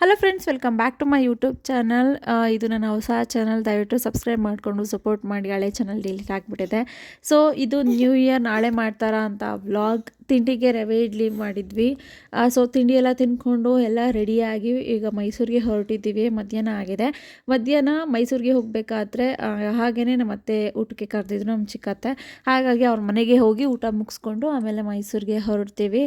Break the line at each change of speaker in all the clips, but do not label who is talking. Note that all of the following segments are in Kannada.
Hello friends welcome back to my YouTube channel ಇದು ನನ್ನ ಹೊಸ ಚಾನಲ್ ದಯವಿಟ್ಟು ಸಬ್ಸ್ಕ್ರೈಬ್ ಮಾಡಿಕೊಂಡು ಸಪೋರ್ಟ್ ಮಾಡಿ. ಹಳೆ ಚಾನಲ್ ಡಿಲೀಟ್ ಆಗಿಬಿಟ್ಟಿದೆ. ಸೊ ಇದು ನ್ಯೂ ಇಯರ್ ನಾಳೆ ಮಾಡ್ತಾರ ಅಂತ ವ್ಲಾಗ್ ತಿಂಡಿಗೆ ರವೆ, ಇಡ್ಲಿ ಮಾಡಿದ್ವಿ. ಸೊ ತಿಂಡಿ ಎಲ್ಲ ತಿಂದ್ಕೊಂಡು ಎಲ್ಲ ರೆಡಿಯಾಗಿ ಈಗ ಮೈಸೂರಿಗೆ ಹೊರಟಿದ್ದೀವಿ. ಮಧ್ಯಾಹ್ನ ಆಗಿದೆ. ಮಧ್ಯಾಹ್ನ ಮೈಸೂರಿಗೆ ಹೋಗಬೇಕಾದ್ರೆ ಹಾಗೆಯೇ ನಮ್ಮ ಅತ್ತೆ ಊಟಕ್ಕೆ ಕರೆದಿದ್ರು ನಮ್ಮ ಚಿಕ್ಕತ್ತೆ. ಹಾಗಾಗಿ ಅವ್ರ ಮನೆಗೆ ಹೋಗಿ ಊಟ ಮುಗಿಸ್ಕೊಂಡು ಆಮೇಲೆ ಮೈಸೂರಿಗೆ ಹೊರಡ್ತೀವಿ.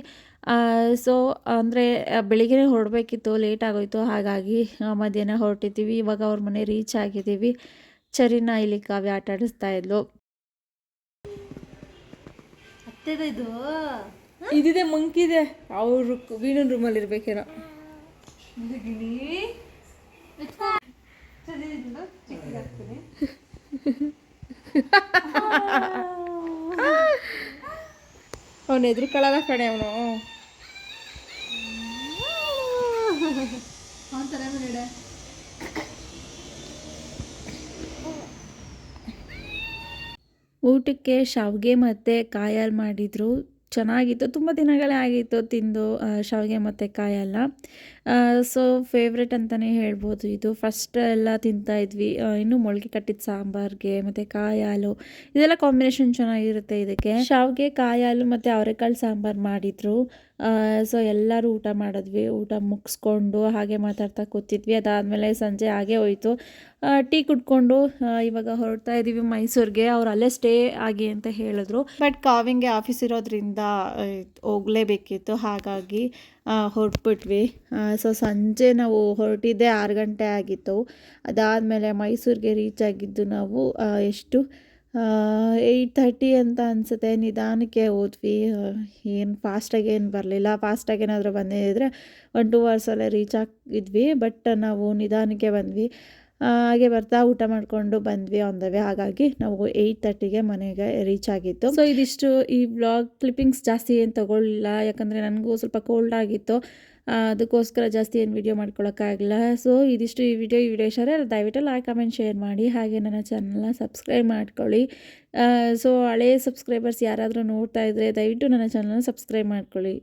ಸೊ ಅಂದರೆ ಬೆಳಿಗ್ಗೆ ಹೊರಡಬೇಕಿತ್ತು ಲೇಟ್ ಆಗೋಯ್ತು. ಹಾಗಾಗಿ ಮಧ್ಯಾಹ್ನ ಹೊರಟಿದ್ದೀವಿ. ಇವಾಗ ಅವ್ರ ಮನೆ ರೀಚ್ ಆಗಿದ್ದೀವಿ. ಚರಿನ ಇಲ್ಲಿ ಕಾವ್ಯ ಆಟ ಆಡಿಸ್ತಾ ಇದ್ಲು.
ಇದು
ಇದಿದೆ ಮಂಕಿದೆ ಅವ್ರು ವೀಣನ್ ರೂಮಲ್ಲಿ ಇರ್ಬೇಕೇನೋ ಅವನು ಎದುರುಕೊಳ್ಳಲ್ಲ ಕಣೆ ಅವನು
ಅವನ ಥರ
ಊಟಕ್ಕೆ ಶಾವಿಗೆ ಮತ್ತು ಕಾಯಲ್ಲಿ ಮಾಡಿದರು. ಚೆನ್ನಾಗಿತ್ತು. ತುಂಬ ದಿನಗಳೇ ಆಗಿತ್ತು ತಿಂದು ಶಾವಿಗೆ ಮತ್ತು ಕಾಯೆಲ್ಲ ಸೊ ಫೇವ್ರೆಟ್ ಅಂತಲೇ ಹೇಳ್ಬೋದು ಇದು. ಫಸ್ಟ್ ಎಲ್ಲ ತಿಂತಾ ಇದ್ವಿ. ಆ, ಇನ್ನು ಮೊಳಕೆ ಕಟ್ಟಿದ ಸಾಂಬಾರ್ಗೆ ಮತ್ತು ಕಾಯಾಲು ಇದೆಲ್ಲ ಕಾಂಬಿನೇಷನ್ ಚೆನ್ನಾಗಿರುತ್ತೆ ಇದಕ್ಕೆ. ಶಾವಿಗೆ ಕಾಯಾಲು ಮತ್ತು ಅವರೆಕಾಳು ಸಾಂಬಾರು ಮಾಡಿದರು. ಸೊ ಎಲ್ಲರೂ ಊಟ ಮಾಡಿದ್ವಿ, ಊಟ ಮುಗಿಸ್ಕೊಂಡು ಹಾಗೆ ಮಾತಾಡ್ತಾ ಕೂತಿದ್ವಿ. ಅದಾದಮೇಲೆ ಸಂಜೆ ಹಾಗೆ ಹೋಯಿತು. ಟೀ ಕುಡ್ಕೊಂಡು ಇವಾಗ ಹೊರಡ್ತಾ ಇದ್ದೀವಿ ಮೈಸೂರಿಗೆ. ಅವ್ರು ಅಲ್ಲೇ ಸ್ಟೇ ಆಗಿ ಅಂತ ಹೇಳಿದ್ರು. ಬಟ್ ಕಾವಿಂಗೆ ಆಫೀಸ್ ಇರೋದ್ರಿಂದ ಹೋಗ್ಲೇಬೇಕಿತ್ತು. ಹಾಗಾಗಿ ಹೊರಟ್ಬಿಟ್ವಿ. ಸೊ ಸಂಜೆ ನಾವು ಹೊರಟಿದ್ದೆ ಆರು ಗಂಟೆ ಆಗಿತ್ತು. ಅದಾದಮೇಲೆ ಮೈಸೂರಿಗೆ ರೀಚ್ ಆಗಿದ್ದು ನಾವು ಎಷ್ಟು? ಏಯ್ಟ್ ತರ್ಟಿ ಅಂತ ಅನಿಸುತ್ತೆ. ನಿಧಾನಕ್ಕೆ ಹೋದ್ವಿ ಏನು ಫಾಸ್ಟಾಗಿ ಏನು ಬರಲಿಲ್ಲ. ಫಾಸ್ಟಾಗಿ ಏನಾದರೂ ಬಂದಿದ್ದರೆ ಒನ್ ಟೂ ಅವರ್ಸಲ್ಲೇ ರೀಚ್ ಆಗಿದ್ವಿ ಬಟ್ ನಾವು ನಿಧಾನಕ್ಕೆ ಬಂದ್ವಿ. ಹಾಗೆ ಬರ್ತಾ ಊಟ ಮಾಡಿಕೊಂಡು ಬಂದ್ವಿ ಆನ್ ದ ವೇ ಹಾಗಾಗಿ ನಾವು ಏಯ್ಟ್ ತರ್ಟಿಗೆ ಮನೆಗೆ ರೀಚ್ ಆಗಿತ್ತು ಸೊ ಇದಿಷ್ಟು ಈ ಬ್ಲಾಗ್ ಕ್ಲಿಪ್ಪಿಂಗ್ಸ್ ಜಾಸ್ತಿ ಏನು ತಗೊಳ್ಳಿಲ್ಲ ಯಾಕಂದರೆ ನನಗೂ ಸ್ವಲ್ಪ ಕೋಲ್ಡ್ ಆಗಿತ್ತು. ಅದಕ್ಕೋಸ್ಕರ ಜಾಸ್ತಿ ಏನು ವಿಡಿಯೋ ಮಾಡ್ಕೊಳ್ಳೋಕ್ಕಾಗಲ್ಲ ಸೊ ಇದಿಷ್ಟು ಈ ವಿಡಿಯೋ ಈ ವಿಡಿಯೋ ಇಷ್ಟ ದಯವಿಟ್ಟು ಲೈಕ್ ಕಮೆಂಟ್ ಶೇರ್ ಮಾಡಿ. ಹಾಗೆ ನನ್ನ ಚಾನಲ್ನ ಸಬ್ಸ್ಕ್ರೈಬ್ ಮಾಡ್ಕೊಳ್ಳಿ. ಸೊ ಹಳೆ ಸಬ್ಸ್ಕ್ರೈಬರ್ಸ್ ಯಾರಾದರೂ ನೋಡ್ತಾ ಇದ್ದರೆ ದಯವಿಟ್ಟು ನನ್ನ ಚಾನಲ್ನ ಸಬ್ಸ್ಕ್ರೈಬ್ ಮಾಡ್ಕೊಳ್ಳಿ.